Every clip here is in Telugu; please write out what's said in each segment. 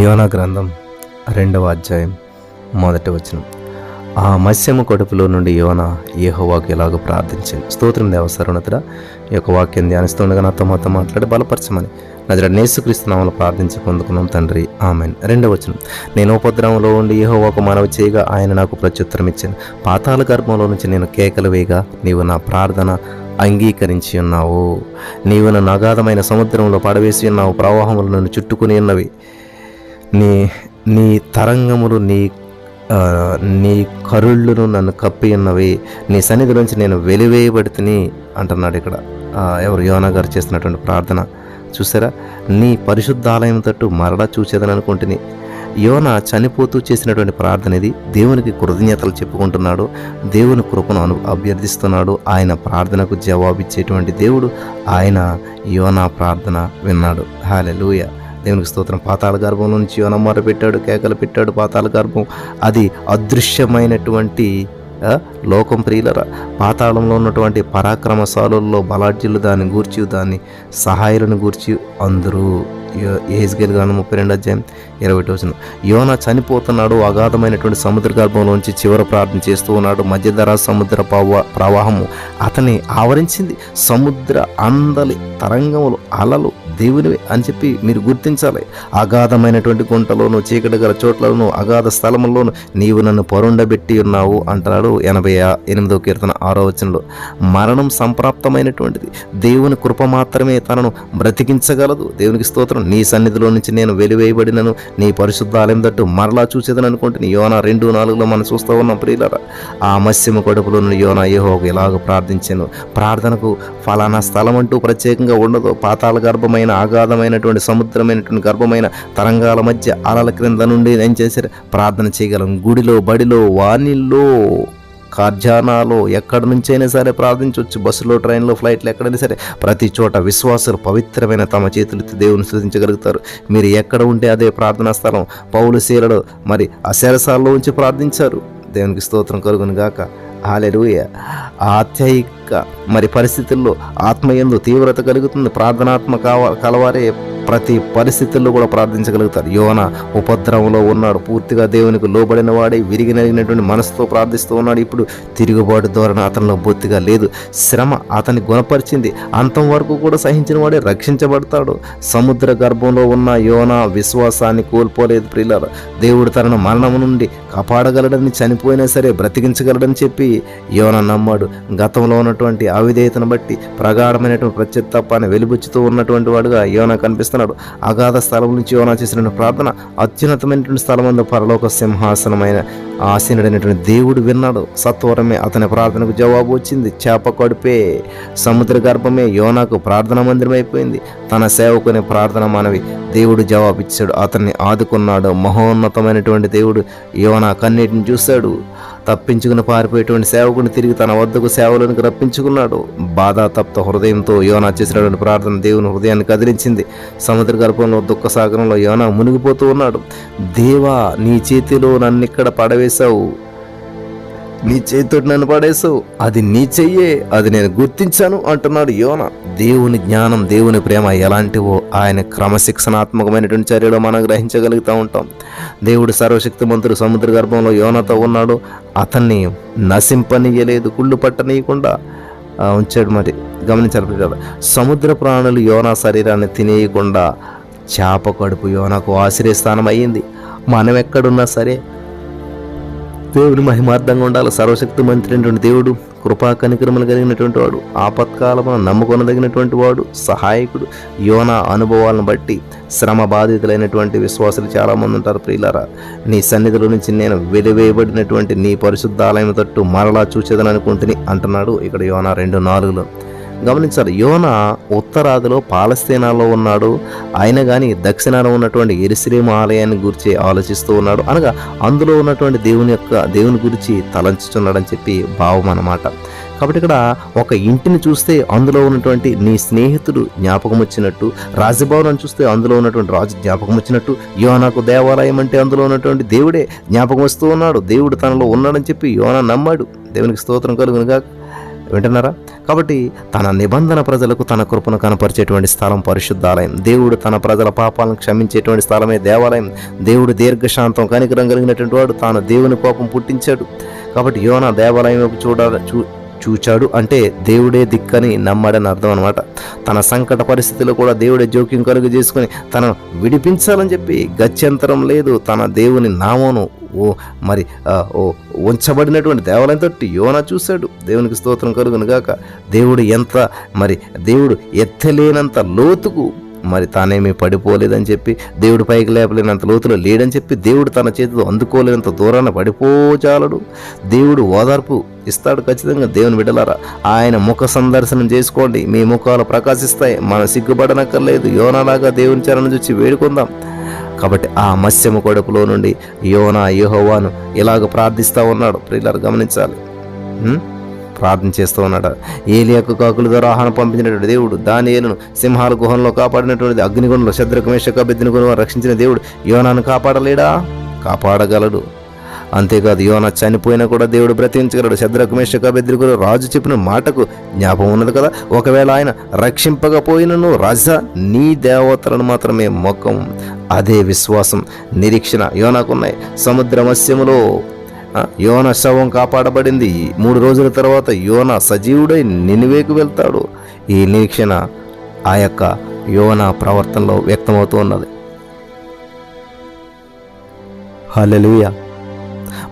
యోనా గ్రంథం రెండవ అధ్యాయం మొదటి వచనం. ఆ మత్స్యము కడుపులో నుండి యోన ఏహోవాకు ఎలాగో ప్రార్థించాను. స్తోత్రం దేవసరుణతుడ ఈ యొక్క వాక్యం ధ్యానిస్తుండగా నాతో మాతో మాట్లాడి బలపరచమని. నజర నేసుక్రీస్తునామలు ప్రార్థించి పొందుకున్నాం తండ్రి. ఆమెన్. రెండవ వచనం. నేను ఉపద్రవంలో ఉండి యెహోవాకు మనవి చేయగా ఆయన నాకు ప్రత్యుత్తరం ఇచ్చాను. పాతాల గర్భంలో నుంచి నేను కేకలు వేయగా నీవు నా ప్రార్థన అంగీకరించి ఉన్నావు. నీవు నన్ను అగాధమైన సముద్రంలో పడవేసి ఉన్నావు. ప్రవాహములు నన్ను చుట్టుకుని ఉన్నవి. నీ నీ తరంగములు నీ నీ కరుళ్ళను నన్ను కప్పి ఉన్నవి నీ సన్నిధిలోంచి నేను వెలివేయబడితిని అంటున్నాడు ఇక్కడ ఎవరు? యోనా గారు చేస్తున్నటువంటి ప్రార్థన. చూసారా? నీ పరిశుద్ధాలయం తట్టు మరలా చూసేదని అనుకుంటుని. యోన చనిపోతూ చేసినటువంటి ప్రార్థన ఇది. దేవునికి కృతజ్ఞతలు చెప్పుకుంటున్నాడు. దేవుని కృపను అను అభ్యర్థిస్తున్నాడు. ఆయన ప్రార్థనకు జవాబిచ్చేటువంటి దేవుడు ఆయన యోనా ప్రార్థన విన్నాడు. హాలెలూయ. దేవునికి స్తోత్రం. పాతాళ గర్భం నుంచి యోనమ్మర పెట్టాడు కేకలు పెట్టాడు పాతాళ గర్భం. అది అదృశ్యమైనటువంటి లోకం ప్రియులరా. పాతాళంలో ఉన్నటువంటి పరాక్రమశాలుల్లో బలాఢ్యులు దాన్ని గూర్చి దాన్ని సహాయులను గూర్చి అందరూ. ఏజ్గేల్ గాను ముప్పై రెండు అధ్యాయం ఇరవై వచ్చిన యోన చనిపోతున్నాడు అగాధమైనటువంటి సముద్ర గర్భంలోంచి చివర ప్రార్థన చేస్తూ ఉన్నాడు. మధ్యధరా సముద్ర ప్రవా ప్రవాహము అతన్ని ఆవరించింది. సముద్ర అందలి తరంగములు అలలు దేవునివి అని చెప్పి మీరు గుర్తించాలి. అగాధమైనటువంటి గుంటలోను చీకటి గల చోట్లలోను అగాధ స్థలంలోను నీవు నన్ను పొరుండబెట్టి ఉన్నావు అంటున్నాడు ఎనభై ఎనిమిదో కీర్తన ఆరో వచనంలో. మరణం సంప్రాప్తమైనటువంటిది. దేవుని కృప మాత్రమే తనను బ్రతికించగలదు. దేవునికి స్తోత్రం. నీ సన్నిధిలో నుంచి నేను వెలివేయబడినను నీ పరిశుద్ధాలయం తట్టు మరలా చూసేదని అనుకుంటే యోన రెండు నాలుగులో మనం చూస్తూ ఉన్నాం ప్రియులరా. ఆ మత్స్యము కడుపులో యోన యహోకు ఇలాగ ప్రార్థించాను. ప్రార్థనకు ఫలానా స్థలం అంటూ ప్రత్యేకంగా ఉండదు. పాతాల గర్భమైన అగాధమైనటువంటి సముద్రమైనటువంటి గర్భమైన తరంగాల మధ్య అలల క్రింద నుండి ఏం చేశారు? ప్రార్థన చేయగలం. గుడిలో బడిలో వాణిల్లో కార్జానాలో ఎక్కడి నుంచైనా సరే ప్రార్థించవచ్చు. బస్సులో ట్రైన్లో ఫ్లైట్లో ఎక్కడైనా సరే ప్రతి చోట విశ్వాసులు పవిత్రమైన తమ చేతులెత్తి దేవుని స్థుతించగలుగుతారు. మీరు ఎక్కడ ఉంటే అదే ప్రార్థనా స్థలం. పౌలు శీలడు మరి ఆ ఉంచి ప్రార్థించారు. దేవునికి స్తోత్రం కలుగును గాక హాలెలూయ. ఆధ్యాయిక మరి పరిస్థితుల్లో ఆత్మయందు తీవ్రత కలుగుతుంది. ప్రార్థనాత్మ కావ కలవారే ప్రతి పరిస్థితుల్లో కూడా ప్రార్థించగలుగుతారు యోన ఉపద్రవంలో ఉన్నాడు. పూర్తిగా దేవునికి లోబడిన వాడే విరిగి నలిగినటువంటి మనసుతో ప్రార్థిస్తూ ఉన్నాడు. ఇప్పుడు తిరుగుబాటు ధోరణ అతనిలో బొత్తిగా లేదు. శ్రమ అతన్ని గుణపరిచింది. అంతం వరకు కూడా సహించిన వాడే రక్షించబడతాడు. సముద్ర గర్భంలో ఉన్న యోన విశ్వాసాన్ని కోల్పోలేదు ప్రియులారు. దేవుడు తనను మరణం నుండి కాపాడగలడని చనిపోయినా సరే బ్రతికించగలడని చెప్పి యోన నమ్మాడు. గతంలో ఉన్నటువంటి అవిధేయతను బట్టి ప్రగాఢమైనటువంటి ప్రత్యుత్తాపాన్ని వెలుబుచ్చుతూ ఉన్నటువంటి వాడుగా యోన కనిపిస్తున్నాడు. అగాధ స్థలం నుంచి యోనా చేసిన ప్రార్థన అత్యున్నతమైనటువంటి స్థలం అందు పరలోక సింహాసనమైన ఆసీనుడైనటువంటి దేవుడు విన్నాడు. సత్వరమే అతని ప్రార్థనకు జవాబు వచ్చింది. చేప కడుపే సముద్ర గర్భమే యోనాకు ప్రార్థన మందిరం అయిపోయింది. తన సేవకుని ప్రార్థన మనవి దేవుడు జవాబిచ్చాడు. అతన్ని ఆదుకున్నాడు. మహోన్నతమైనటువంటి దేవుడు యోనా కన్నీటిని చూశాడు. తప్పించుకుని పారిపోయేటువంటి సేవకుని తిరిగి తన వద్దకు సేవలోనికి రప్పించుకున్నాడు. బాధా తప్త హృదయంతో యోనా చేసినటువంటి ప్రార్థన దేవుని హృదయాన్ని కదిలించింది. సముద్ర గర్భంలో దుఃఖ సాగరంలో యోనా మునిగిపోతూ ఉన్నాడు. దేవా నీ చేతిలో నన్ను ఇక్కడ పడవేశావు. నీ చేతితో నన్ను పడేసావు అది నీ చెయ్యే అది నేను గుర్తించాను అంటున్నాడు యోన. దేవుని జ్ఞానం దేవుని ప్రేమ ఎలాంటివో ఆయన క్రమశిక్షణాత్మకమైనటువంటి చర్యలో మనం గ్రహించగలుగుతూ ఉంటాం. దేవుడు సర్వశక్తిమంతుడు సముద్ర గర్భంలో యోనతో ఉన్నాడు. అతన్ని నశింపనీయలేదు కుళ్ళు పట్టనీయకుండా ఉంచాడు మరి. గమనించాలి సముద్ర ప్రాణులు యోనా శరీరాన్ని తినేయకుండా చేప కడుపు యోనకు ఆశ్రయస్థానం అయ్యింది. మనం ఎక్కడున్నా సరే దేవుని మహిమార్థంగా ఉండాలి. సర్వశక్తి మంత్రి దేవుడు కృపా కనికరములు కలిగినటువంటి వాడు ఆపత్కాలమున నమ్ముకొనదగినటువంటి వాడు సహాయకుడు. యోన అనుభవాలను బట్టి శ్రమ బాధితులైనటువంటి విశ్వాసులు చాలామంది ఉంటారు ప్రియులారా. నీ సన్నిధిలో నుంచి నేను వెలివేయబడినటువంటి నీ పరిశుద్ధాలయం తట్టు మరలా చూచేదని అనుకుంటుని అంటున్నాడు ఇక్కడ యోన రెండు నాలుగులో. గమనించాలి యోన ఉత్తరాదిలో పాలస్తీనాలో ఉన్నాడు. ఆయన కానీ దక్షిణాన ఉన్నటువంటి ఎరిశ్రీమ ఆలయాన్ని గురించి ఆలోచిస్తూ ఉన్నాడు. అనగా అందులో ఉన్నటువంటి దేవుని యొక్క దేవుని గురించి తలంచుతున్నాడని చెప్పి భావం అన్నమాట. కాబట్టి ఇక్కడ ఒక ఇంటిని చూస్తే అందులో ఉన్నటువంటి నీ స్నేహితుడు జ్ఞాపకం వచ్చినట్టు రాజభవనం చూస్తే అందులో ఉన్నటువంటి రాజు జ్ఞాపకం వచ్చినట్టు యోనాకు దేవాలయం అంటే అందులో ఉన్నటువంటి దేవుడే జ్ఞాపకం వస్తూ ఉన్నాడు. దేవుడు తనలో ఉన్నాడని చెప్పి యోనా నమ్మాడు. దేవునికి స్తోత్రం కలుగునుగా వింటున్నారా? కాబట్టి తన నిబంధన ప్రజలకు తన కృపను కనపరిచేటువంటి స్థలం పరిశుద్ధాలయం. దేవుడు తన ప్రజల పాపాలను క్షమించేటువంటి స్థలమే దేవాలయం. దేవుడు దీర్ఘశాంతం కనికరం కలిగినటువంటి వాడు. తాను దేవుని కోపం పుట్టించాడు. కాబట్టి యోన దేవాలయం వైపు చూ చూచాడు. అంటే దేవుడే దిక్కని నమ్మాడని అర్థం అనమాట తన సంకట పరిస్థితిలో కూడా దేవుడే జోక్యం కలుగు చేసుకుని తనను విడిపించాలని చెప్పి గత్యంతరం లేదు. తన దేవుని నామోను ఓ మరి ఓ ఉంచబడినటువంటి దేవాలయంతో యోన చూశాడు. దేవునికి స్తోత్రం కలుగును గాక దేవుడు ఎంత మరి దేవుడు ఎత్తలేనంత లోతుకు మరి తానేమీ పడిపోలేదని చెప్పి దేవుడు పైకి లేపలేనంత లోతులో లేడని చెప్పి దేవుడు తన చేతిలో అందుకోలేనంత దూరాన పడిపోజాలడు. దేవుడు ఓదార్పు ఇస్తాడు ఖచ్చితంగా దేవుని బిడ్డలారా. ఆయన ముఖ సందర్శనం చేసుకోండి. మీ ముఖాలు ప్రకాశిస్తాయి. మనం సిగ్గుపడనక్కర్లేదు. యోనలాగా దేవుని చరణ చూసి వేడుకుందాం. కాబట్టి ఆ మత్స్యము కొడుకులో నుండి యోనా యెహోవాను ఇలాగ ప్రార్థిస్తూ ఉన్నాడు. ప్రియులారు గమనించాలి. ప్రార్థన చేస్తూ ఉన్నాడు. ఏలియాకు కాకుల ద్వారా ఆహారం పంపించినటువంటి దేవుడు దానియేలును సింహాల గుహంలో కాపాడినటువంటి అగ్నిగుణంలో శత్రుకమేషక బెద్దిన రక్షించిన దేవుడు యోనాను కాపాడలేడా? కాపాడగలడు. అంతేకాదు యోన చనిపోయినా కూడా దేవుడు బ్రతికించగలడు. శద్రకమేషక బెద్రికులు రాజు చెప్పిన మాటకు జ్ఞాపకం ఉన్నది కదా? ఒకవేళ ఆయన రక్షింపకపోయినను రజ నీ దేవతలను మాత్రమే మొక్కం. అదే విశ్వాసం నిరీక్షణ యోనాకున్నాయి. సముద్ర మత్స్యములో యోన శవం కాపాడబడింది. మూడు రోజుల తర్వాత యోన సజీవుడై నినివేకు వెళ్తాడు. ఈ నిరీక్షణ ఆ యొక్క యోన ప్రవర్తనలో వ్యక్తమవుతూ ఉన్నది. హలలుయ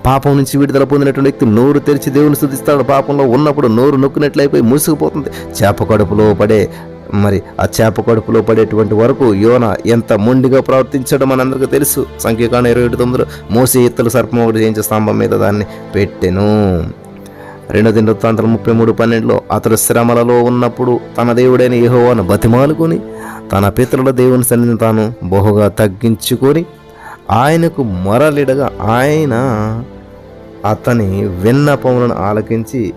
పాపం నుంచి విడుదల పొందినటువంటి వ్యక్తి నోరు తెరిచి దేవుని స్థుతిస్తాడు. పాపంలో ఉన్నప్పుడు నోరు నొక్కినట్లయిపోయి మూసుకుపోతుంది చేప కడుపులో పడే మరి ఆ చేప కడుపులో పడేటువంటి వరకు యోన ఎంత మొండిగా ప్రవర్తించడం మనందరికీ తెలుసు. సంఖ్యాకాండ ఇరవై ఒకటి తొమ్మిదిలో మోసే ఎత్తుల సర్పం ఒకటి చేయించే స్తంభం మీద దాన్ని పెట్టెను. రెండో దిన వృత్తాంతం ముప్పై మూడు పన్నెండులో అతడు శ్రమలలో ఉన్నప్పుడు తన దేవుడైన యహోవాను బతిమాలుకొని తన పితరుల దేవుని సన్నిధిని తాను బహుగా తగ్గించుకొని ఆయనకు మొరలిడగా ఆయన అతని విన్నపములను ఆలకించి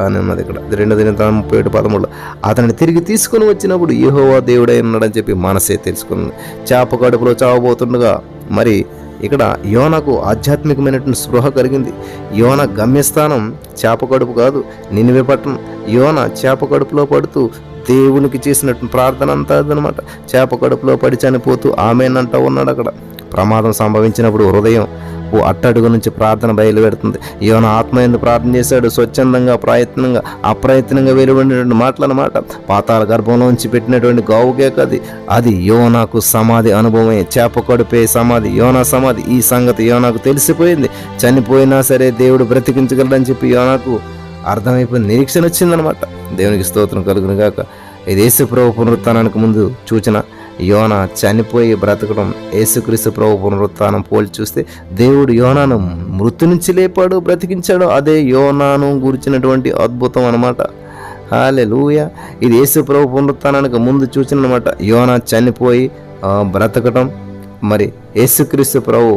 అని ఉన్నది ఇక్కడ. రెండో దిన ముప్పై ఏడు పదమూడులో. అతన్ని తిరిగి తీసుకుని వచ్చినప్పుడు యెహోవా దేవుడై ఉన్నాడని చెప్పి మనసే తెలుసుకుంది. చేప కడుపులో చావబోతుండగా మరి ఇక్కడ యోనకు ఆధ్యాత్మికమైనటువంటి స్పృహ కలిగింది. యోన గమ్యస్థానం చేప కడుపు కాదు నినివే పట్టణం. యోన చేప కడుపులో పడుతూ దేవునికి చేసినట్టు ప్రార్థన అంతా అదనమాట. చేప కడుపులో పడి చనిపోతూ ఆమెనంటూ ఉన్నాడు అక్కడ. ప్రమాదం సంభవించినప్పుడు హృదయం ఓ అట్టడుగు నుంచి ప్రార్థన బయలుపెడుతుంది యోన ఆత్మ ఎందు ప్రార్థన చేశాడు. స్వచ్ఛందంగా ప్రయత్నంగా అప్రయత్నంగా వెలువడినటువంటి మాటలన్నమాట పాతాల గర్భంలోంచి పెట్టినటువంటి గావుకేక అది. అది యోనాకు సమాధి అనుభవమే. చేప కడుపే సమాధి యోనా సమాధి. ఈ సంగతి యోనాకు తెలిసిపోయింది. చనిపోయినా సరే దేవుడు బ్రతికించగలడని చెప్పి యోనాకు అర్థమైపోయిన నిరీక్షణ వచ్చిందనమాట దేవునికి స్తోత్రం కలుగును గాక ఇది యేసుప్రభు పునరుత్నానికి ముందు సూచన. యోన చనిపోయి బ్రతకడం యేసుక్రీస్తు ప్రభు పునరుత్నం పోల్చి చూస్తే దేవుడు యోనాను మృతి నుంచి లేపాడు బ్రతికించాడు. అదే యోనాను గురించినటువంటి అద్భుతం అనమాట హాలే లూయ ఇది యేసు ప్రభు పునరుత్నానికి ముందు సూచన అనమాట యోనా చనిపోయి బ్రతకటం. మరి యేసుక్రీస్తు ప్రభు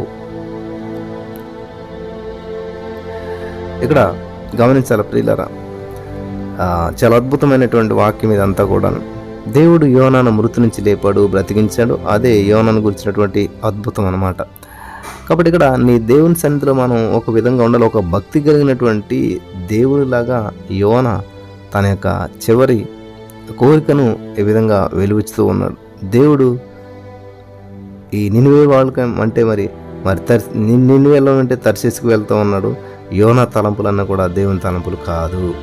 ఇక్కడ గమనించాలి ప్రియులరా? చాలా అద్భుతమైనటువంటి వాక్యం ఇదంతా కూడా దేవుడు యోనాను మృతి నుంచి లేపాడు బ్రతికించాడు. అదే యోనాను గురించినటువంటి అద్భుతం అన్నమాట. కాబట్టి ఇక్కడ నీ దేవుని సన్నిధిలో మనం ఒక విధంగా ఉండాలి. ఒక భక్తి కలిగినటువంటి దేవుడిలాగా యోన తన యొక్క చివరి కోరికను ఈ విధంగా వెలువచ్చుతూ ఉన్నాడు. దేవుడు ఈ నినివే వాళ్ళకి అంటే మరి మరి తర్ నిన్ను వెళ్ళమంటే తర్శీసుకు వెళ్తూ ఉన్నాడు. యోన తలంపులన్నా కూడా దేవుని తలంపులు కాదు.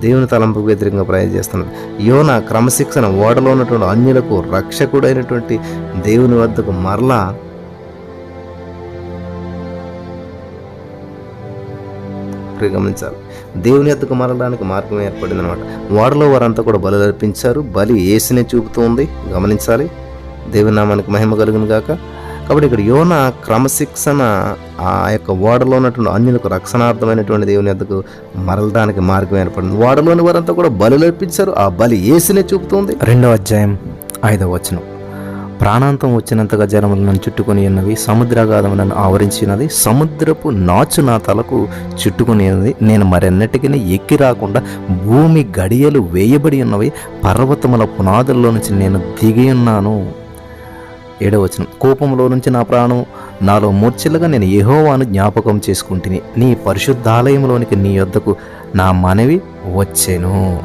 దేవుని తలంపుకు వ్యతిరేకంగా ప్రయాణం చేస్తున్నాడు యోన క్రమశిక్షణ ఓడలో ఉన్నటువంటి అన్యులకు రక్షకుడైనటువంటి దేవుని వద్దకు మరలా గమనించాలి. దేవుని ఎద్దకు మారడానికి మార్గం ఏర్పడింది అనమాట వాడలో వారంతా కూడా బలి అర్పించారు. బలి ఏసినే చూపుతూ ఉంది. గమనించాలి. దేవునామానికి మహిమ కలుగును గాక. కాబట్టి ఇక్కడ యోన క్రమశిక్షణ ఆ యొక్క ఓడలో ఉన్నటువంటి అన్యులకు రక్షణార్థమైనటువంటి దేవుని ఎద్దకు మరలడానికి మార్గం ఏర్పడింది. ఓడలోని వారంతా కూడా బలి అర్పించారు. ఆ బలి ఏసినే చూపుతుంది. రెండవ అధ్యాయం ఐదవ వచనం. ప్రాణాంతం వచ్చినంతగా జనములు నన్ను చుట్టుకొని ఉన్నవి సముద్రాగాధం నన్ను ఆవరించినది సముద్రపు నాచు నా తలకు చుట్టుకొని ఉన్నది. నేను మరెన్నటికీ ఎక్కి రాకుండా భూమి గడియలు వేయబడి ఉన్నవి పర్వతముల పునాదుల్లో నుంచి నేను దిగి ఉన్నాను. ఏడవచనం కోపంలో నుంచి నా ప్రాణం నాలో మూర్ఛలుగా నేను యహోవాను జ్ఞాపకం చేసుకుంటుని నీ పరిశుద్ధాలయంలోనికి నీ యొద్దకు నా మనవి వచ్చెను.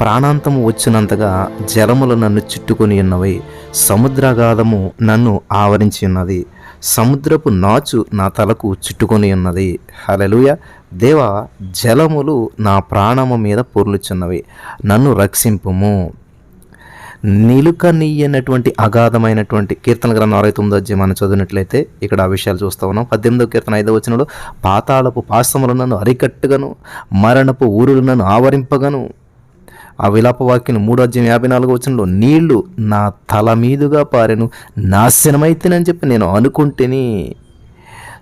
ప్రాణాంతము వచ్చినంతగా జలములు నన్ను చుట్టుకొని ఉన్నవి సముద్రగాధము నన్ను ఆవరించి ఉన్నది. సముద్రపు నాచు నా తలకు చుట్టుకొని ఉన్నది. హలలుయ దేవ జలములు నా ప్రాణము మీద పొర్లుచున్నవి. నన్ను రక్షింపుము. నిలుకనీయనటువంటి అగాధమైనటువంటి కీర్తన గ్రంథం అరవై తొమ్మిదో అధ్యాయం మనం చదివినట్లయితే ఇక్కడ ఆ విషయాలు చూస్తూ ఉన్నాం. పద్దెనిమిదో కీర్తన ఐదో వచనంలో పాతాళపు పాశములు నన్ను అరికట్టుగను మరణపు ఊరులు నన్ను ఆవరింపగను. ఆ విలాప వాక్యం మూడో అధ్యాయం యాభై నాలుగో వచనంలో నీళ్ళు నా తల మీదుగా పారెను నాశనమైతేనని చెప్పి నేను అనుకుంటేని.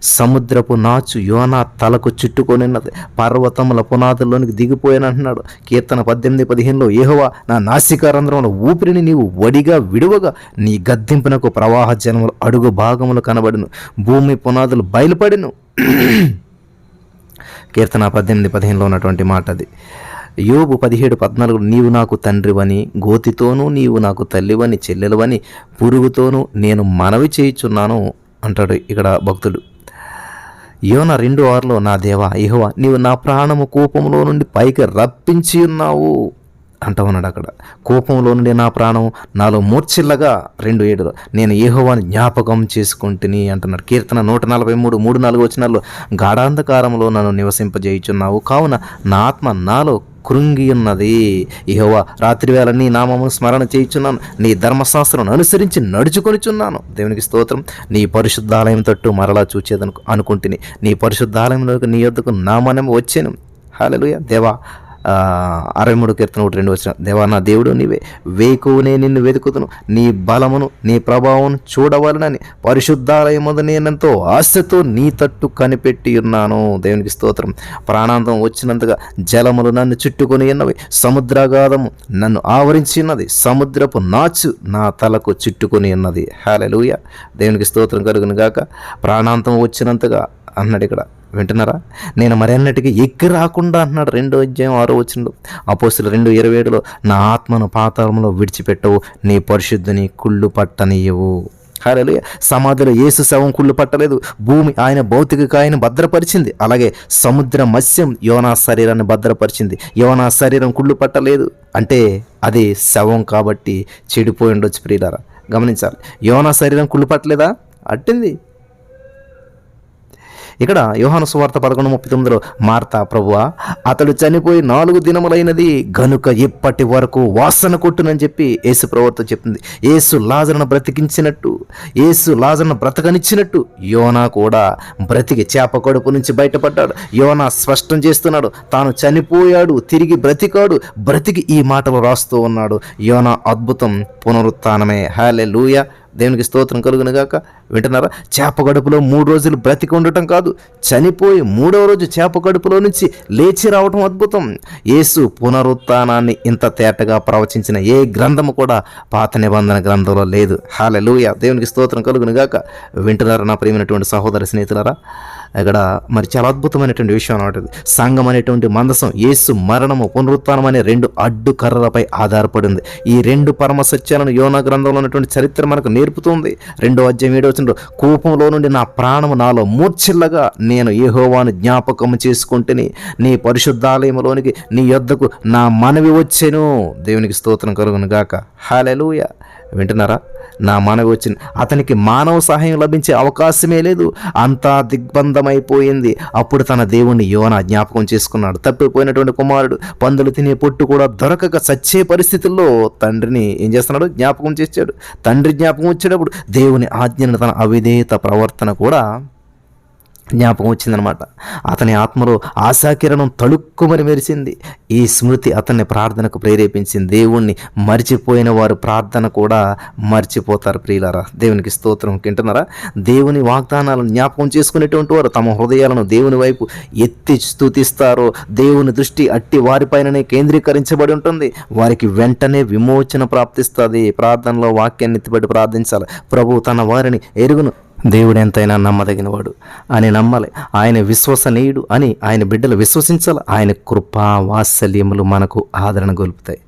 సముద్రపు నాచు యోనా తలకు చుట్టుకొనిన్నది పర్వతముల పునాదుల్లోనికి దిగిపోయాను అంటున్నాడు. కీర్తన పద్దెనిమిది పదిహేనులో ఏహోవా నా నాసికారంధ్రంలో ఊపిరిని నీవు వడిగా విడువగా నీ గద్దింపునకు ప్రవాహ జనములు అడుగు భాగములు కనబడును. భూమి పునాదులు బయలుపడిను. కీర్తన పద్దెనిమిది పదిహేనులో ఉన్నటువంటి మాట అది. యోబు పదిహేడు పద్నాలుగు నీవు నాకు తండ్రివని గోతితోనూ నీవు నాకు తల్లివని చెల్లెలవని పురుగుతోనూ నేను మనవి చేయుచున్నాను అంటాడు ఇక్కడ భక్తుడు. యోన రెండు ఆరులో నా దేవా ఇహోవా నీవు నా ప్రాణము కూపంలో నుండి పైకి రప్పించి ఉన్నావు. అంటూ ఉన్నాడు అక్కడ. కోపంలో నుండి నా ప్రాణం నాలో మూర్చిల్లగా రెండు ఏడులో. నేను ఏహోవాని జ్ఞాపకం చేసుకుంటుని అంటున్నాడు. కీర్తన నూట నలభై మూడు మూడు నాలుగు వచ్చినాల్లో గాఢాంధకారంలో నన్ను నివసింపజేయుచున్నావు. కావున నా ఆత్మ నాలో కృంగి ఉన్నది. ఇహోవా రాత్రివేళ నీ నామము స్మరణ చేయుచున్నాను. నీ ధర్మశాస్త్రం అనుసరించి నడుచుకొనిచున్నాను. దేవునికి స్తోత్రం. నీ పరిశుద్ధాలయం తట్టు మరలా చూచేదను అనుకుంటుని. నీ పరిశుద్ధాలయంలోకి నీ యొద్దకు నామనం వచ్చాను. హాలలుయ దేవా అరవై మూడు కీర్తన ఒకటి రెండు వచ్చిన దేవా నా దేవుడు నీవే వేకునే నిన్ను వెతుకుతును. నీ బలమును నీ ప్రభావం చూడవలనని పరిశుద్ధాలయముందు నేనెంతో ఆశతో నీ తట్టు కనిపెట్టి ఉన్నాను. దేవునికి స్తోత్రం. ప్రాణాంతం వచ్చినంతగా జలములు నన్ను చుట్టుకొని ఉన్నవి. సముద్రాగాధము నన్ను ఆవరించి ఉన్నది. సముద్రపు నాచు నా తలకు చుట్టుకొని ఉన్నది. హాలెలుయ దేవునికి స్తోత్రం కలుగును గాక. ప్రాణాంతం వచ్చినంతగా అన్నాడు ఇక్కడ. వింటున్నారా? నేను మరెన్నటికి ఎక్కి రాకుండా అంటున్నాడు రెండో అధ్యాయం ఆరో వచ్చిండు అపోస్తులు రెండు ఇరవై ఏడులో నా ఆత్మను పాతాళంలో విడిచిపెట్టవు నీ పరిశుద్ధిని కుళ్ళు పట్టనీయవు. హరలు సమాధిలో ఏసు శవం కుళ్ళు పట్టలేదు. భూమి ఆయన భౌతిక కాయను భద్రపరిచింది. అలాగే సముద్ర మత్స్యం యోనా శరీరాన్ని భద్రపరిచింది. యోనా శరీరం కుళ్ళు పట్టలేదు. అంటే అది శవం కాబట్టి చెడిపోయి ఉండొచ్చు ప్రియులారా. గమనించాలి. యోనా శరీరం కుళ్ళు పట్టలేదా? అట్టింది ఇక్కడ యోహాను సువార్త పదకొండు ముప్పై తొమ్మిదిలో మార్తా ప్రభువా అతడు చనిపోయి నాలుగు దినములైనది గనుక ఇప్పటి వరకు వాసన కొట్టునని చెప్పి యేసు ప్రవర్త చెప్తుంది యేసు లాజరను బ్రతికించినట్టు యేసు లాజరను బ్రతకనిచ్చినట్టు యోనా కూడా బ్రతికి చేప కడుపు నుంచి బయటపడ్డాడు. యోనా స్పష్టం చేస్తున్నాడు తాను చనిపోయాడు తిరిగి బ్రతికాడు బ్రతికి ఈ మాటలు రాస్తూ ఉన్నాడు. యోనా అద్భుతం పునరుత్నమే. హాలే దేవునికి స్తోత్రం కలుగునుగాక. వింటున్నారా? చేప గడుపులో మూడు రోజులు బ్రతికి ఉండటం కాదు. చనిపోయి మూడవ రోజు చేప గడుపులో నుంచి లేచి రావటం అద్భుతం. యేసు పునరుత్నాన్ని ఇంత తేటగా ప్రవచించిన ఏ గ్రంథము కూడా పాత నిబంధన గ్రంథంలో లేదు. హాలెలూయ. దేవునికి స్తోత్రం కలుగునుగాక. వింటున్నారా నా ప్రియమైనటువంటి సహోదర స్నేహితులారా? ఇక్కడ మరి చాలా అద్భుతమైనటువంటి విషయం అనమాట సంఘం అనేటువంటి మందసం యేసు మరణము పునరుత్నం అనే రెండు అడ్డు కర్రలపై ఆధారపడింది. ఈ రెండు పరమ సత్యాలను యోనా గ్రంథంలో ఉన్నటువంటి చరిత్ర మనకు నేర్పుతుంది. రెండో అధ్యాయం ఏడో వచ్చిన కోపంలో నుండి నా ప్రాణము నాలో మూర్ఛిల్లగా నేను ఏహోవాను జ్ఞాపకం చేసుకుంటేని నీ పరిశుద్ధాలయంలోనికి నీ యొద్దకు నా మనవి వచ్చెను. దేవునికి స్తోత్రం కలుగును గాక. హాలెలూయ వింటున్నారా? నా మనవి వచ్చింది అతనికి మానవ సహాయం లభించే అవకాశమే లేదు. అంతా దిగ్బంధమైపోయింది. అప్పుడు తన దేవుణ్ణి యోన జ్ఞాపకం చేసుకున్నాడు. తప్పిపోయినటువంటి కుమారుడు పందులు తినే పొట్టు కూడా దొరకక సచ్చే పరిస్థితుల్లో తండ్రిని ఏం చేస్తున్నాడు? జ్ఞాపకం చేశాడు. తండ్రి జ్ఞాపకం వచ్చేటప్పుడు దేవుని ఆజ్ఞను తన అవిధేయత ప్రవర్తన కూడా జ్ఞాపకం వచ్చిందనమాట. అతని ఆత్మలో ఆశాకిరణం తళుక్కుమని మెరిసింది. ఈ స్మృతి అతన్ని ప్రార్థనకు ప్రేరేపించింది. దేవుణ్ణి మర్చిపోయిన వారు ప్రార్థన కూడా మర్చిపోతారు ప్రియులారా. దేవునికి స్తోత్రం. వింటున్నారా? దేవుని వాగ్దానాలను జ్ఞాపకం చేసుకునేటువంటి వారు తమ హృదయాలను దేవుని వైపు ఎత్తి స్థుతిస్తారు దేవుని దృష్టి అట్టి వారిపైననే కేంద్రీకరించబడి ఉంటుంది. వారికి వెంటనే విమోచన ప్రాప్తిస్తుంది. ప్రార్థనలో వాక్యాన్ని ఎత్తిబడి ప్రార్థించాలి. ప్రభు తన వారిని ఎరుగును. దేవుడు ఎంతైనా నమ్మదగినవాడు అని నమ్మాలి. ఆయన విశ్వసనీయుడు అని ఆయన బిడ్డలు విశ్వసించాలి. ఆయన కృపా వాత్సల్యములు మనకు ఆదరణ గొలుపుతాయి.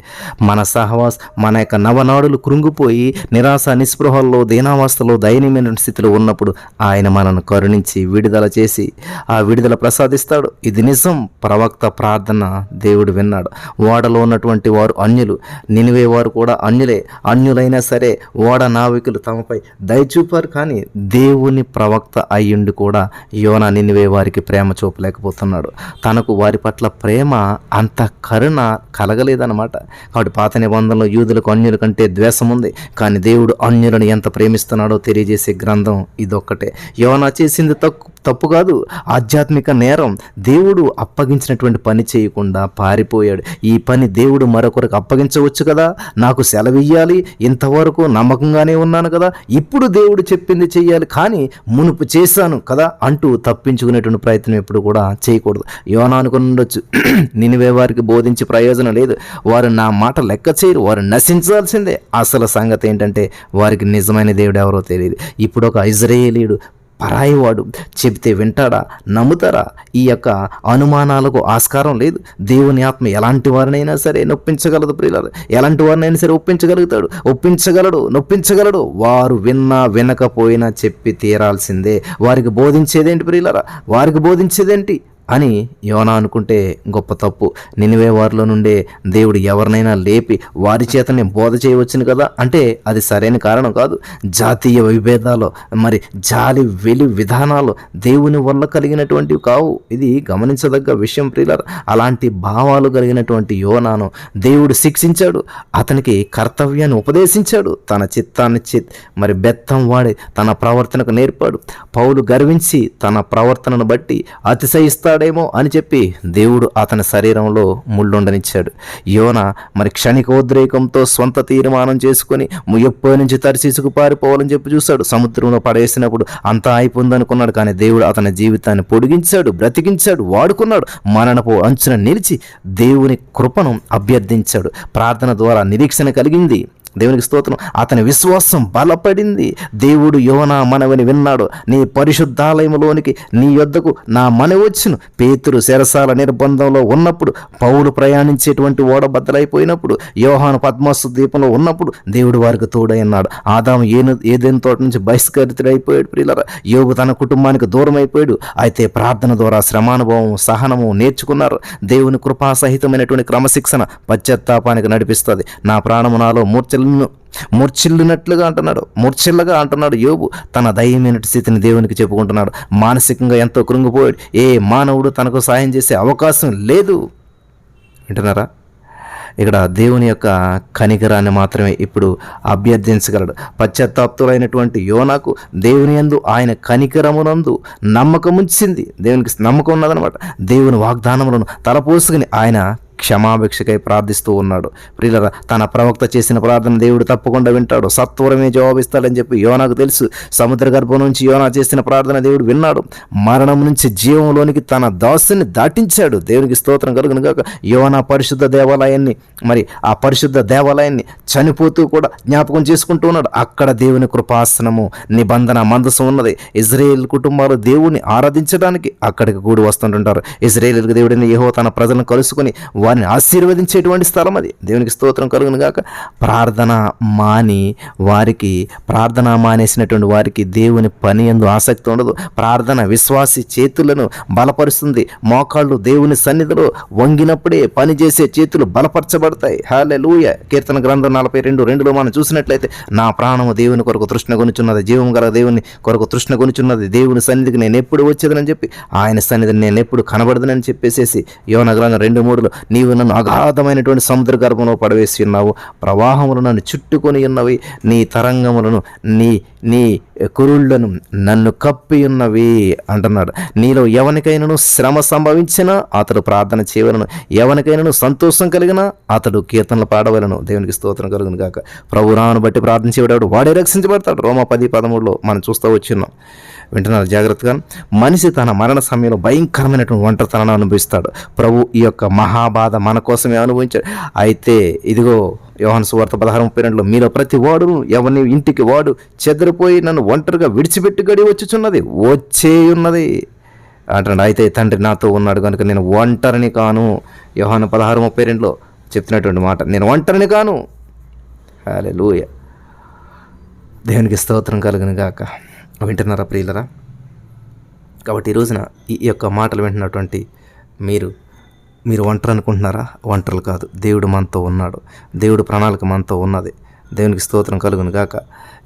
మన సహవాస్ మన యొక్క నవనాడులు కృంగిపోయి నిరాశ నిస్పృహల్లో దీనావస్థలో దయనీయమైన స్థితిలో ఉన్నప్పుడు ఆయన మనను కరుణించి విడుదల చేసి ఆ విడుదల ప్రసాదిస్తాడు. ఇది నిజం. ప్రవక్త ప్రార్థన దేవుడు విన్నాడు. ఓడలో ఉన్నటువంటి వారు అన్యులు. నినివే వారు కూడా అన్యులే. అన్యులైనా సరే ఓడ నావికులు తమపై దయచూపారు కానీ దేవుని ప్రవక్త అయ్యుండి కూడా యోన నినివే వారికి ప్రేమ చూపలేకపోతున్నాడు. తనకు వారి పట్ల ప్రేమ అంత కరుణ కలగలేదన్నమాట. కాబట్టి పాత నిబంధనలో యూదులకు అన్యుల కంటే ద్వేషం ఉంది. కానీ దేవుడు అన్యులను ఎంత ప్రేమిస్తున్నాడో తెలియజేసే గ్రంథం ఇదొక్కటే. యోన చేసింది తక్కువ తప్పు కాదు. ఆధ్యాత్మిక నేరం. దేవుడు అప్పగించినటువంటి పని చేయకుండా పారిపోయాడు. ఈ పని దేవుడు మరొకరికి అప్పగించవచ్చు కదా? నాకు సెలవియ్యాలి ఇంతవరకు నమ్మకంగానే ఉన్నాను కదా? ఇప్పుడు దేవుడు చెప్పింది చెయ్యాలి. కానీ మునుపు చేశాను కదా? అంటూ తప్పించుకునేటువంటి ప్రయత్నం ఎప్పుడు కూడా చేయకూడదు. యోనా అనుకుని ఉండొచ్చు నినివే వారికి బోధించి ప్రయోజనం లేదు. వారు నా మాట లెక్క చేయరు. వారు నశించాల్సిందే. అసలు సంగతి ఏంటంటే వారికి నిజమైన దేవుడు ఎవరో తెలియదు. ఇప్పుడు ఒక ఇజ్రాయేలీయుడు పరాయివాడు చెబితే వింటాడా? నమ్ముతారా? ఈ యొక్క అనుమానాలకు ఆస్కారం లేదు. దేవుని ఆత్మ ఎలాంటి వారినైనా సరే నొప్పించగలదు ప్రియులారు. ఎలాంటి వారినైనా సరే ఒప్పించగలుగుతాడు. ఒప్పించగలడు నొప్పించగలడు. వారు విన్నా వినకపోయినా చెప్పి తీరాల్సిందే. వారికి బోధించేదేంటి ప్రియులరా? వారికి బోధించేదేంటి? అని యోనా అనుకుంటే గొప్ప తప్పు. నినివే వారిలో నుండే దేవుడు ఎవరినైనా లేపి వారి చేతనే బోధ చేయవచ్చును కదా? అంటే అది సరైన కారణం కాదు. జాతీయ విభేదాలు మరి జాలి వెలి విధానాలు దేవుని వల్ల కలిగినటువంటివి కావు. ఇది గమనించదగ్గ విషయం ప్రియులర్. అలాంటి భావాలు కలిగినటువంటి యోనాను దేవుడు శిక్షించాడు. అతనికి కర్తవ్యాన్ని ఉపదేశించాడు. తన చిత్తాన్ని చిత్ మరి బెత్తం వాడి తన ప్రవర్తనకు నేర్పాడు. పౌలు గర్వించి తన ప్రవర్తనను బట్టి అతిశయిస్తాడు. అతిశయిస్తాడేమో అని చెప్పి దేవుడు అతని శరీరంలో ముళ్ళుండనిచ్చాడు. యోన మరి క్షణికోద్రేకంతో స్వంత తీర్మానం చేసుకుని ముయప్పటి నుంచి తరిసీసుకు పారిపోవాలని చెప్పి చూశాడు సముద్రంలో పడేసినప్పుడు అంతా అయిపోయిందనుకున్నాడు. కానీ దేవుడు అతని జీవితాన్ని పొడిగించాడు బ్రతికించాడు వాడుకున్నాడు. మరణపు అంచున నిలిచి దేవుని కృపను అభ్యర్థించాడు. ప్రార్థన ద్వారా నిరీక్షణ కలిగింది. దేవునికి స్తోత్రం. అతని విశ్వాసం బలపడింది. దేవుడు యోనా మనవని విన్నాడు. నీ పరిశుద్ధాలయంలోనికి నీ యొద్దకు నా మన వచ్చును. పేతురు శరసాల నిర్బంధంలో ఉన్నప్పుడు పౌలు ప్రయాణించేటువంటి ఓడ బద్దలైపోయినప్పుడు యోహాను పద్మస్సు దీపంలో ఉన్నప్పుడు దేవుడు వారికి తోడైనాడు ఆదాము ఏను ఏదేని తోట నుంచి బహిష్కరితుడైపోయాడు ప్రియులరా. యోగు తన కుటుంబానికి దూరం అయిపోయాడు అయితే ప్రార్థన ద్వారా శ్రమానుభవం సహనము నేర్చుకున్నారు. దేవుని కృపాసహితమైనటువంటి క్రమశిక్షణ పశ్చాత్తాపానికి నడిపిస్తుంది. నా ప్రాణము నాలో మూర్ఛలను మూర్చిల్లునట్లుగా అంటున్నాడు. మూర్చిల్లగా అంటున్నాడు యోబు. తన దయ్యమైన స్థితిని దేవునికి చెప్పుకుంటున్నాడు. మానసికంగా ఎంతో కృంగిపోయాడు. ఏ మానవుడు తనకు సాయం చేసే అవకాశం లేదు. వింటున్నారా? ఇక్కడ దేవుని యొక్క కనికరాన్ని మాత్రమే ఇప్పుడు అభ్యర్థించగలడు. పశ్చాత్తాప్తులైనటువంటి యోనాకు దేవుని యందు ఆయన కనికరమునందు నమ్మకముంచింది. దేవునికి నమ్మకం ఉన్నదనమాట దేవుని వాగ్దానములను తలపోసుకుని ఆయన క్షమాభిక్షకై ప్రార్థిస్తూ ఉన్నాడు. ప్రియుల తన ప్రవక్త చేసిన ప్రార్థన దేవుడు తప్పకుండా వింటాడు. సత్వరమే జవాబిస్తాడని చెప్పి యోనాకు తెలుసు. సముద్ర గర్భం నుంచి యోనా చేసిన ప్రార్థన దేవుడు విన్నాడు. మరణం నుంచి జీవంలోనికి తన దాసుని దాటించాడు. దేవునికి స్తోత్రం కలుగును కాక యోనా పరిశుద్ధ దేవాలయాన్ని మరి ఆ పరిశుద్ధ దేవాలయాన్ని చనిపోతూ కూడా జ్ఞాపకం చేసుకుంటూ ఉన్నాడు. అక్కడ దేవుని కృపాసనము నిబంధన మందసం ఉన్నది. ఇజ్రాయేల్ కుటుంబాలు దేవుని ఆరాధించడానికి అక్కడికి కూడి వస్తుంటుంటారు. ఇజ్రాయేల్ దేవుడిని యహో తన ప్రజలను కలుసుకుని వారిని ఆశీర్వదించేటువంటి స్థలం అది. దేవునికి స్తోత్రం కలుగును గాక. ప్రార్థన మాని వారికి ప్రార్థన మానేసినటువంటి వారికి దేవుని పని ఎందు ఆసక్తి ఉండదు. ప్రార్థన విశ్వాసి చేతులను బలపరుస్తుంది. మోకాళ్ళు దేవుని సన్నిధిలో వంగినప్పుడే పని చేసే చేతులు బలపరచబడతాయి. హాలే లూయ కీర్తన గ్రంథం నలభై రెండు రెండులో మనం చూసినట్లయితే నా ప్రాణము దేవుని కొరకు తృష్ణ కొనుచున్నది జీవం గల దేవుని కొరకు తృష్ణ కొనుచున్నది దేవుని సన్నిధికి నేను ఎప్పుడు వచ్చేదనని చెప్పి ఆయన సన్నిధిని నేను ఎప్పుడు కనబడదనని చెప్పేసేసి యోన గ్రంథం రెండు మూడులో నీ నీవు నన్ను అగాధమైనటువంటి సముద్ర గర్భంలో పడవేసి ఉన్నావు. ప్రవాహములు నన్ను చుట్టుకొని ఉన్నవి. నీ తరంగములను నీ నీ కురుళ్ళను నన్ను కప్పి ఉన్నవి అంటున్నాడు. నీలో ఎవరికైనాను శ్రమ సంభవించినా అతడు ప్రార్థన చేయవలను. ఎవరికైనాను సంతోషం కలిగినా అతడు కీర్తనలు పాడవలను. దేవునికి స్తోత్రం కలుగును కాక ప్రభురాను బట్టి ప్రార్థన చేయడాడు వాడే రక్షించబడతాడు. రోమ పది పదమూడులో మనం చూస్తూ వచ్చిన్నాం వింటున్నారు. జాగ్రత్తగా. మనిషి తన మరణ సమయంలో భయంకరమైనటువంటి ఒంటరితనాన్ని అనుభవిస్తాడు. ప్రభు ఈ యొక్క మహాబాధ మన కోసమే అనుభవించాడు. అయితే ఇదిగో యోహన్ సువార్త పదహారు ముప్పై రెండులో మీలో ప్రతి వాడును ఎవరిని ఇంటికి వాడు చెదరిపోయి నన్ను ఒంటరిగా విడిచిపెట్టి గడి వచ్చుచున్నది వచ్చే ఉన్నది అంటాడు అయితే తండ్రి నాతో ఉన్నాడు కనుక నేను ఒంటరిని కాను. యోహాను పదహారు ముప్పై రెండులో చెప్తున్నటువంటి మాట నేను ఒంటరిని కాను. హాలే లూయ దేవునికి స్తోత్రం కలుగును గాక. వింటున్నారా ప్రియులరా? కాబట్టి ఈ రోజున ఈ యొక్క మాటలు వింటున్నటువంటి మీరు మీరు ఒంటరి అనుకుంటున్నారా? ఒంటరులు కాదు. దేవుడు మనతో ఉన్నాడు. దేవుడు ప్రణాళిక మనతో ఉన్నది. దేవునికి స్తోత్రం కలుగును గాక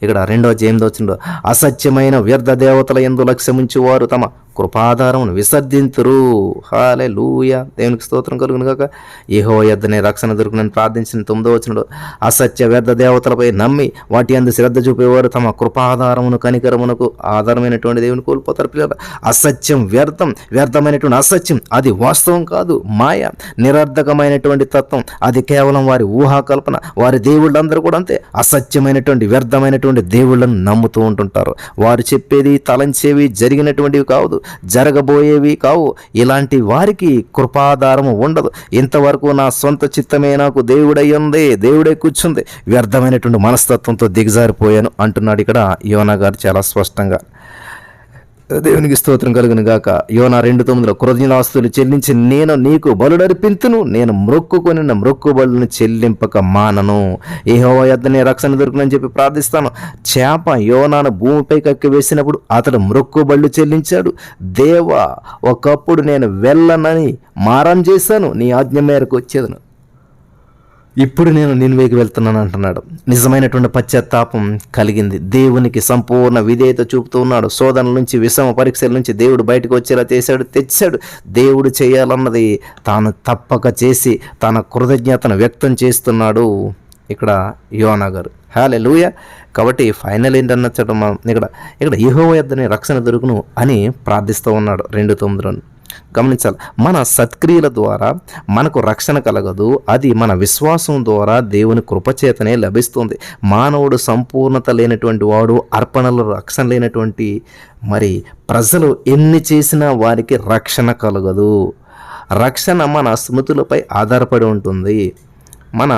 ఇక్కడ రెండవ జయంలో వచ్చిందో అసత్యమైన వ్యర్థ దేవతల ఎందు లక్ష్యముంచి వారు తమ కృపాధారమును విసర్జింతురు. హాలే లూయ దేవునికి స్తోత్రం కలుగును కాక ఏహో ఎద్దనే రక్షణ దొరుకునని ప్రార్థించిన తొమ్మిదో వచ్చినడు అసత్య వ్యర్థ దేవతలపై నమ్మి వాటి అందు శ్రద్ధ చూపేవారు తమ కృపాధారమును కనికరమునకు ఆధారమైనటువంటి దేవుని కోల్పోతారు పిల్లలు. అసత్యం వ్యర్థం వ్యర్థమైనటువంటి అసత్యం అది వాస్తవం కాదు. మాయ నిరర్ధకమైనటువంటి తత్వం అది కేవలం వారి ఊహాకల్పన వారి దేవుళ్ళందరూ కూడా అంతే. అసత్యమైనటువంటి వ్యర్థమైనటువంటి దేవుళ్ళను నమ్ముతూ ఉంటుంటారు. వారు చెప్పేది తలంచేవి జరిగినటువంటివి కాదు జరగబోయేవి కావు. ఇలాంటి వారికి కృపాధారము ఉండదు. ఇంతవరకు నా సొంత చిత్తమే నాకు దేవుడై ఉంది దేవుడే కూర్చుంది. వ్యర్థమైనటువంటి మనస్తత్వంతో దిగజారిపోయాను అంటున్నాడు ఇక్కడ యోనా గారు చాలా స్పష్టంగా. దేవునికి స్తోత్రం కలుగును గాక. యోనా రెండు తొమ్మిదిలో కృతజ్ఞాస్తులు చెల్లించి నేను నీకు బలుడర్పింతును నేను మ్రొక్కుకొని మ్రొక్కుబడులను చెల్లింపక మానను. ఏహో యొద్దనే రక్షణ దొరుకునని చెప్పి ప్రార్థిస్తాను. చేప యోనాను భూమిపై కక్కి వేసినప్పుడు అతడు మ్రొక్కుబళ్ళు చెల్లించాడు. దేవా ఒకప్పుడు నేను వెళ్ళనని మారం చేశాను నీ ఆజ్ఞ మేరకు వచ్చేదను. ఇప్పుడు నేను నిన్వేకి వెళ్తున్నాను అంటున్నాడు. నిజమైనటువంటి పశ్చాత్తాపం కలిగింది. దేవునికి సంపూర్ణ విధేయత చూపుతూ ఉన్నాడు. శోధనల నుంచి విషమ పరీక్షల నుంచి దేవుడు బయటకు వచ్చేలా చేశాడు తెచ్చాడు. దేవుడు చేయాలన్నది తాను తప్పక చేసి తన కృతజ్ఞతను వ్యక్తం చేస్తున్నాడు ఇక్కడ యోనా గారు. హాలే లూయ కాబట్టి ఫైనల్ ఏంటన్నచ్చట మనం ఇక్కడ ఇక్కడ ఇహో యొద్దని రక్షణ దొరుకును అని ప్రార్థిస్తూ ఉన్నాడు. రెండు తొమ్మిదిలోని గమనించాలి. మన సత్క్రియల ద్వారా మనకు రక్షణ కలగదు. అది మన విశ్వాసం ద్వారా దేవుని కృపచేతనే లభిస్తుంది. మానవుడు సంపూర్ణత లేనటువంటి వాడు అర్పణలు రక్షణ లేనటువంటి మరి ప్రజలు ఎన్ని చేసినా వారికి రక్షణ కలగదు. రక్షణ మన స్మృతులపై ఆధారపడి ఉంటుంది. మన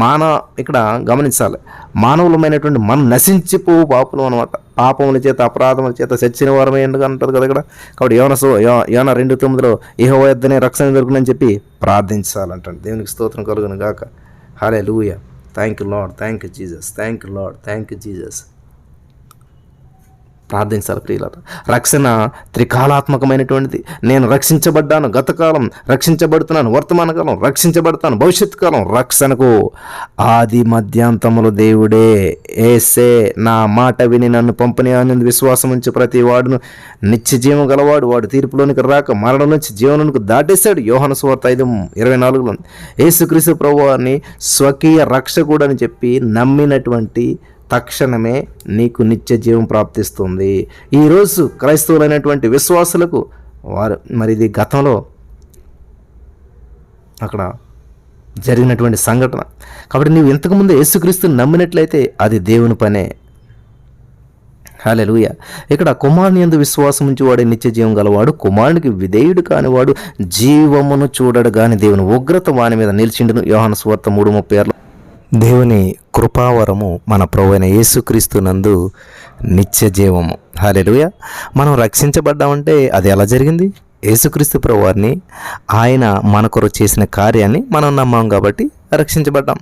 మాన ఇక్కడ గమనించాలి. మానవులమైనటువంటి మనం నశించిపోవు పాపులు అనమాట పాపముల చేత అపరాధముల చేత చచ్చిన వారమే ఎందుకు అంటారు కదా ఇక్కడ? కాబట్టి యోన సో యోన రెండు తొమ్మిదిలో ఇహో యొద్దనే రక్షణ దొరుకునని చెప్పి ప్రార్థించాలంటాడు. దేవునికి స్తోత్రం కలుగును గాక. Hallelujah thank you Lord thank you Jesus thank you Lord thank you Jesus ప్రార్థించాలి ప్రియులట రక్షణ త్రికాలాత్మకమైనటువంటిది. నేను రక్షించబడ్డాను గతకాలం రక్షించబడుతున్నాను వర్తమాన కాలం రక్షించబడతాను భవిష్యత్ కాలం రక్షణకు ఆది మధ్యాంతములు దేవుడే. ఏసే నా మాట విని నన్ను పంపిణీ అనేది విశ్వాసం ఉంచి ప్రతి వాడును నిత్య జీవం గలవాడు. వాడు తీర్పులోనికి రాక మరణం నుంచి జీవనానికి దాటేశాడు. యోహన సువార్త ఐదు ఇరవై నాలుగులో యేసుక్రీస్తు ప్రభు వారిని స్వకీయ రక్షకుడు అని చెప్పి నమ్మినటువంటి తక్షణమే నీకు నిత్య జీవం ప్రాప్తిస్తుంది. ఈరోజు క్రైస్తవులైనటువంటి విశ్వాసులకు వారు మరి ఇది గతంలో అక్కడ జరిగినటువంటి సంఘటన. కాబట్టి నీవు ఇంతకుముందు యేసుక్రీస్తుని నమ్మినట్లయితే అది దేవుని పనే. హాలెలుయ ఇక్కడ కుమారుని ఎందు విశ్వాసం ఉంచి వాడే నిత్య జీవం గలవాడు కుమారునికి విధేయుడు కానివాడు జీవమును చూడడు గాని దేవుని ఉగ్రత వాని మీద నిలిచిండును. యోహాను స్వార్థ మూడు ముప్పై ఆరులో దేవుని కృపావరము మన ప్రభు యేసుక్రీస్తు నందు నిత్య జీవము. హాలెలుయ మనం రక్షించబడ్డామంటే అది ఎలా జరిగింది? యేసుక్రీస్తు ప్రభువారిని ఆయన మన కొరకు చేసిన కార్యాన్ని మనం నమ్మాం కాబట్టి రక్షించబడ్డాం.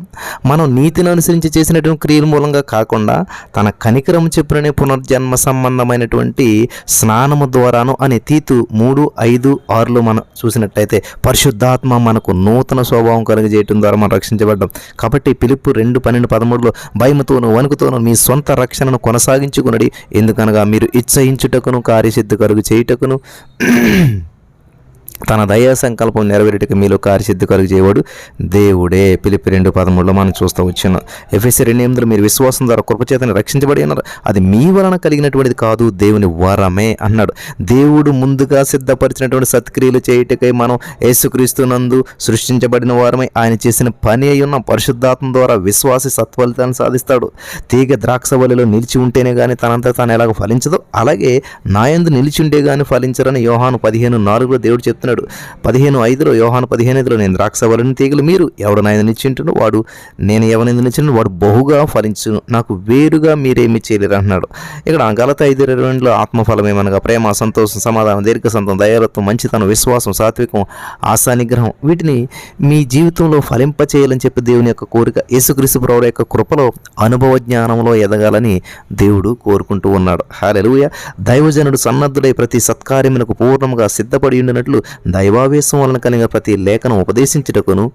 మనం నీతిని అనుసరించి చేసినటువంటి క్రియల మూలంగా కాకుండా తన కనికరం చెప్పిననే పునర్జన్మ సంబంధమైనటువంటి స్నానము ద్వారాను అనే తీతు మూడు ఐదు ఆరులో మనం చూసినట్టయితే పరిశుద్ధాత్మ మనకు నూతన స్వభావం కలుగజేయటం ద్వారా మనం రక్షించబడ్డాం. కాబట్టి పిలుపు రెండు పన్నెండు పదమూడులో భయముతోను వణుకుతోను మీ సొంత రక్షణను కొనసాగించుకునడి. ఎందుకనగా మీరు ఇచ్చయించుటకును కార్యసిద్ధి కలుగు చేయుటకును. తన దయా సంకల్పం నెరవేరుటకు మీలో కార్యసిద్ధి కలుగు చేయవాడు దేవుడే. పిలిపి రెండు పదమూడులో మనం చూస్తూ వచ్చాను ఎఫ్ఎస్సి రెండు ఎనిమిదిలో మీరు విశ్వాసం ద్వారా కృపచేతని రక్షించబడి అన్నారు. అది మీ వలన కలిగినటువంటిది కాదు దేవుని వరమే అన్నాడు. దేవుడు ముందుగా సిద్ధపరిచినటువంటి సత్క్రియలు చేయుటకై మనం యేసుక్రీస్తునందు సృష్టించబడిన వారమై ఆయన చేసిన పని అయి ఉన్న పరిశుద్ధాత్మ ద్వారా విశ్వాసి సత్ఫలితాన్ని సాధిస్తాడు. తీగ ద్రాక్ష వలిలో నిలిచి ఉంటేనే కానీ తనంతా తాను ఎలాగ ఫలించదో అలాగే నాయందు నిలిచి ఉంటే కానీ ఫలించరని యోహాను పదిహేను నాలుగులో దేవుడు చెప్తున్నాడు. చెప్పినాడు పదిహేను ఐదులో యోహాను పదిహేను ఐదులో నేను ద్రాక్షవలని తీగలు మీరు ఎవడు నాయన వాడు నేను ఎవరిని నిచ్చిన వాడు బహుగా ఫలించును. నాకు వేరుగా మీరేమి చేయలేరు అంటున్నాడు. ఇక్కడ గలత ఐదు ఇరవై రెండులో ఆత్మఫలం ఏమనగా ప్రేమ సంతోషం సమాధానం దీర్ఘ సంతం దయాలత్వం మంచితనం విశ్వాసం సాత్వికం ఆశా నిగ్రహం. వీటిని మీ జీవితంలో ఫలింపచేయాలని చెప్పి దేవుని యొక్క కోరిక యేసుక్రీస్తు ప్రభువు యొక్క కృపలో అనుభవ జ్ఞానంలో ఎదగాలని దేవుడు కోరుకుంటూ ఉన్నాడు. హాలెలుయ దైవజనుడు సన్నద్ధుడై ప్రతి సత్కార్యమునకు పూర్ణముగా సిద్ధపడి ఉండినట్లు దైవావేశం వలన కలిగిన ప్రతి లేఖనం ఉపదేశించుటకును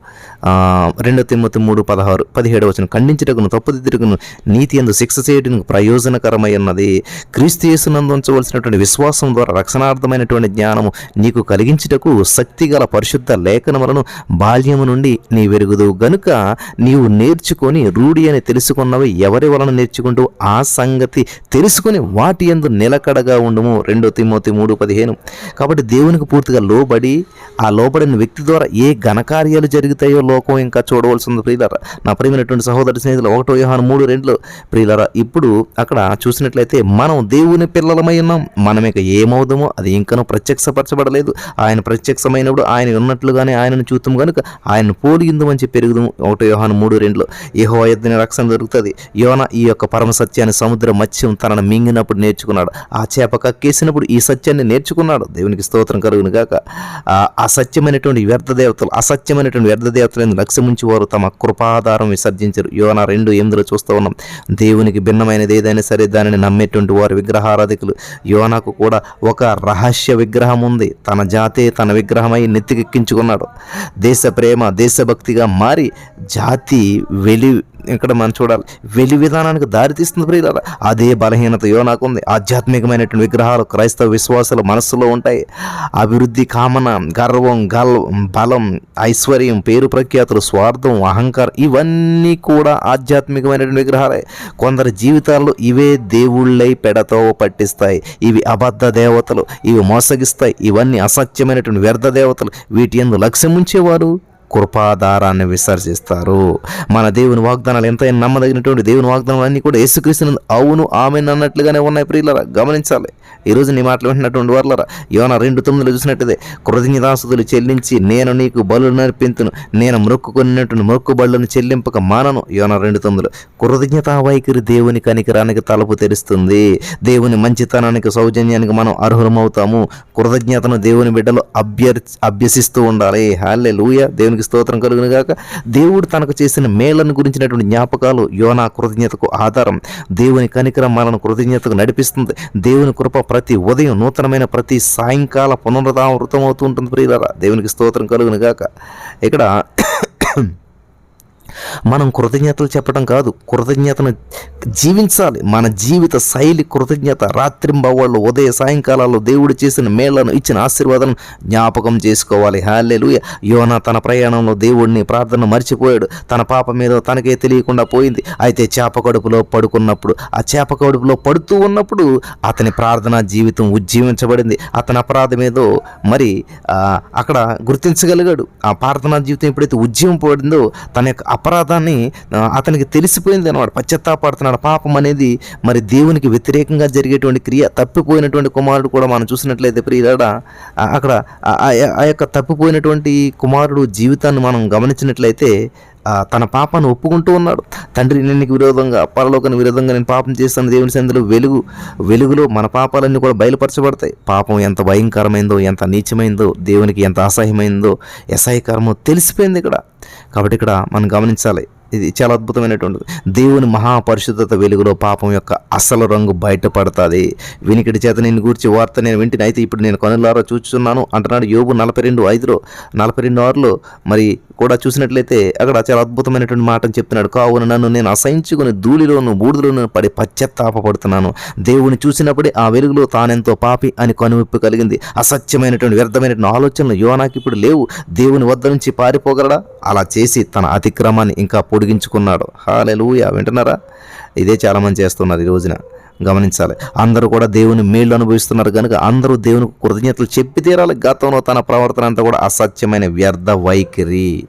రెండు రెండో తిమ్మతి మూడు పదహారు పదిహేడు వచ్చిన ఖండించుటకును తప్పుదిద్దుటకును నీతి ఎందు శిక్ష చేయడానికి ప్రయోజనకరమై ఉన్నది. క్రీస్తు యేసునందు ఉంచవలసినటువంటి విశ్వాసం ద్వారా రక్షణార్థమైనటువంటి జ్ఞానము నీకు కలిగించుటకు శక్తిగల పరిశుద్ధ లేఖనములను బాల్యము నుండి నీ వెరుగుదు గనుక నీవు నేర్చుకొని రూఢి అని తెలుసుకున్నవి ఎవరి వలన నేర్చుకుంటూ ఆ సంగతి తెలుసుకుని వాటి ఎందు నిలకడగా ఉండము. రెండో తిమ్మోతి మూడు పదిహేను. కాబట్టి దేవునికి పూర్తిగా లోబడి ఆ లోబడిన వ్యక్తి ద్వారా ఏ ఘనకార్యాలు జరుగుతాయో లోకం ఇంకా చూడవలసింది ప్రియులర. నా ప్రియమైనటువంటి సహోదరి స్నేహితులు ఒకటో వ్యూహాన్ మూడు రెండులో ప్రియులర ఇప్పుడు అక్కడ చూసినట్లయితే మనం దేవుని పిల్లలమై ఉన్నాం. మనం ఇక ఏమవుదామో అది ఇంకనూ ప్రత్యక్షపరచబడలేదు. ఆయన ప్రత్యక్షమైనప్పుడు ఆయన ఉన్నట్లుగానే ఆయనను చూద్దాం కనుక ఆయనను పోలిగిందు అని చెప్పి పెరుగుదాము ఒకటో వ్యూహాన్ మూడు రెండులో ఏహో యుద్ధని రక్షణ దొరుకుతుంది. యోన ఈ యొక్క పరమ సత్యాన్ని సముద్ర మత్స్యం తనను మింగినప్పుడు నేర్చుకున్నాడు. ఆ చేప కక్కేసినప్పుడు ఈ సత్యాన్ని నేర్చుకున్నాడు. దేవునికి స్తోత్రం కలుగును గాక. అసత్యమైనటువంటి వ్యర్థ దేవతలు అసత్యమైనటువంటి వ్యర్థ దేవతలను లక్ష్యముంచి వారు తమ కృపాధారం విసర్జించరు. యోన రెండు ఎనిమిదిలో చూస్తూ ఉన్నాం. దేవునికి భిన్నమైనది ఏదైనా సరే దానిని నమ్మేటువంటి వారు విగ్రహారాధికులు. యోనాకు కూడా ఒక రహస్య విగ్రహం ఉంది. తన జాతే తన విగ్రహమై నెత్తికెక్కించుకున్నాడు. దేశ ప్రేమ దేశభక్తిగా మారి జాతి వెలి ఇక్కడ మనం చూడాలి. వెలి విధానానికి దారితీస్తుంది ప్రియులారా. అదే బలహీనత నాకుంది. ఆధ్యాత్మికమైనటువంటి విగ్రహాలు క్రైస్తవ విశ్వాసాలు మనస్సులో ఉంటాయి. అభివృద్ధి కామన గర్వం గల్ బలం ఐశ్వర్యం పేరు ప్రఖ్యాతులు స్వార్థం అహంకారం ఇవన్నీ కూడా ఆధ్యాత్మికమైనటువంటి విగ్రహాలే. కొందరి జీవితాల్లో ఇవే దేవుళ్ళై పెడతో పట్టిస్తాయి. ఇవి అబద్ధ దేవతలు. ఇవి మోసగిస్తాయి. ఇవన్నీ అసత్యమైనటువంటి వ్యర్థ దేవతలు. వీటి ఎందు లక్ష్యం ఉంచేవారు కృపాధారాన్ని విసర్జిస్తారు. మన దేవుని వాగ్దానాలు ఎంతైనా నమ్మదగినటువంటి దేవుని వాగ్దానాలు అన్నీ కూడా యేసుక్రీస్తుని అవును ఆమె అన్నట్లుగానే ఉన్నాయి ప్రియులరా. గమనించాలి. ఈరోజు నీ మాటలు వింటున్నటువంటి వర్లరా యోన రెండు తొమ్మిదిలో చూసినట్టుదే కృతజ్ఞదాసులు చెల్లించి నేను నీకు బలు నర్పింతును నేను మొక్కుకున్నటువంటి మొక్కు బళ్ళను చెల్లింపక మానను యోన రెండు తొమ్మిదిలో. కృతజ్ఞతా వైఖరి దేవుని కనికరానికి తలుపు తెరుస్తుంది. దేవుని మంచితనానికి సౌజన్యానికి మనం అర్హులమవుతాము. కృతజ్ఞతను దేవుని బిడ్డలు అభ్యర్ అభ్యసిస్తూ ఉండాలి. హాలే లూయ దేవునికి స్తోత్రం కలుగును గాక దేవుడు తనకు చేసిన మేలను గురించినటువంటి జ్ఞాపకాలు యోనా కృతజ్ఞతకు ఆధారం. దేవుని కనికరం మనను కృతజ్ఞతకు నడిపిస్తుంది. దేవుని కృప ప్రతి ఉదయం నూతనమైన ప్రతి సాయంకాల పునరుదావృతం అవుతూ ఉంటుంది ప్రియులారా. దేవునికి స్తోత్రం కలుగును గాక ఇక్కడ మనం కృతజ్ఞతలు చెప్పడం కాదు కృతజ్ఞతను జీవించాలి. మన జీవిత శైలి కృతజ్ఞత. రాత్రింబవాళ్ళు ఉదయ సాయంకాలాల్లో దేవుడు చేసిన మేళ్ళను ఇచ్చిన ఆశీర్వాదం జ్ఞాపకం చేసుకోవాలి. హాలేలు యోన తన ప్రయాణంలో దేవుడిని ప్రార్థన మర్చిపోయాడు. తన పాప మీద తనకే తెలియకుండా పోయింది. అయితే చేప కడుపులో పడుకున్నప్పుడు ఆ చేప కడుపులో పడుతూ ఉన్నప్పుడు అతని ప్రార్థనా జీవితం ఉజ్జీవించబడింది. అతని అపరాధం ఏదో మరి అక్కడ గుర్తించగలిగాడు. ఆ ప్రార్థనా జీవితం ఎప్పుడైతే ఉజ్జీవం పడిందో తన యొక్క అపరాధాన్ని అతనికి తెలిసిపోయింది అనమాట పశ్చాత్తాపడుతున్నాడు. పాపం అనేది మరి దేవునికి వ్యతిరేకంగా జరిగేటువంటి క్రియ తప్పిపోయినటువంటి కుమారుడు కూడా మనం చూసినట్లయితే ప్రియరాడ అక్కడ ఆ- ఆ యొక్క తప్పిపోయినటువంటి కుమారుడు జీవితాన్ని మనం గమనించినట్లయితే తన పాపాన్ని ఒప్పుకుంటూ ఉన్నాడు. తండ్రి నేను విరోధంగా పరలోకని విరోధంగా నేను పాపం చేస్తాను. దేవుని సందులో వెలుగు వెలుగులో మన పాపాలన్నీ కూడా బయలుపరచబడతాయి. పాపం ఎంత భయంకరమైందో ఎంత నీచమైందో దేవునికి ఎంత అసహ్యమైందో అసహ్యకరమో తెలిసిపోయింది ఇక్కడ. కాబట్టి ఇక్కడ మనం గమనించాలి. ఇది చాలా అద్భుతమైనటువంటిది. దేవుని మహాపరిశుద్ధత వెలుగులో పాపం యొక్క అసలు రంగు బయటపడుతుంది. వినికిడి చేత నేను గూర్చి వార్త నేను వింటిని. అయితే ఇప్పుడు నేను కనులారా చూస్తున్నాను. అంటున్నాడు యోగు నలభై రెండు ఐదులో నలభై రెండు ఆరులో. మరి కూడా చూసినట్లయితే అక్కడ చాలా అద్భుతమైనటువంటి మాటను చెప్తున్నాడు. కావున నన్ను నేను అసహించుకుని ధూళిలోను బూడిదలోను పడి పశ్చత్తాపడుతున్నాను దేవుని చూసినప్పుడే ఆ వెలుగులో తానెంతో పాపి అని కనువిప్పు కలిగింది. అసత్యమైనటువంటి వ్యర్థమైనటువంటి ఆలోచనలు యోనాకి ఇప్పుడు లేవు. దేవుని వద్ద నుంచి పారిపోగలడా? అలా చేసి తన అతిక్రమాన్ని ఇంకా పొడిగించుకున్నాడు. హాలెలూయా. వింటున్నారా? ఇదే చాలామంది చేస్తున్నారు ఈ రోజున. గమనించాలి. అందరూ కూడా దేవుని మేళ్ళు అనుభవిస్తున్నారు కనుక అందరూ దేవునికి కృతజ్ఞతలు చెప్పి తీరాలి. గతంలో తన ప్రవర్తన అంతా కూడా అసత్యమైన వ్యర్థ వైఖరి.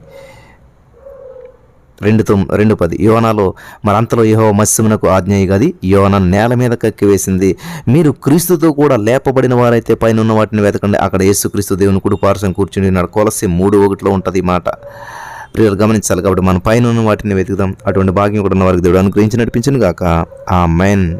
రెండు తొమ్ రెండు పది. యోనాలో మరి అంతలో యహో మత్స్యమునకు ఆజ్ఞయి గది యోన నేల మీద కక్కివేసింది మీరు క్రీస్తుతో కూడా లేపబడిన వారైతే పైన ఉన్న వాటిని వెతకండి. అక్కడ యేసుక్రీస్తు దేవుని కుడి పార్శ్వం కూర్చుని ఉన్నాడు. కొలసి మూడు ఒకటిలో ఉంటుంది మాట. ప్రియులు గమనించాలి కాబట్టి మన పైన ఉన్న వాటిని వెతుకుదాం. అటువంటి భాగ్యం కూడా ఉన్న వారికి దేవుడు అనుగ్రహించి నడిపించను గాక ఆ మెయిన్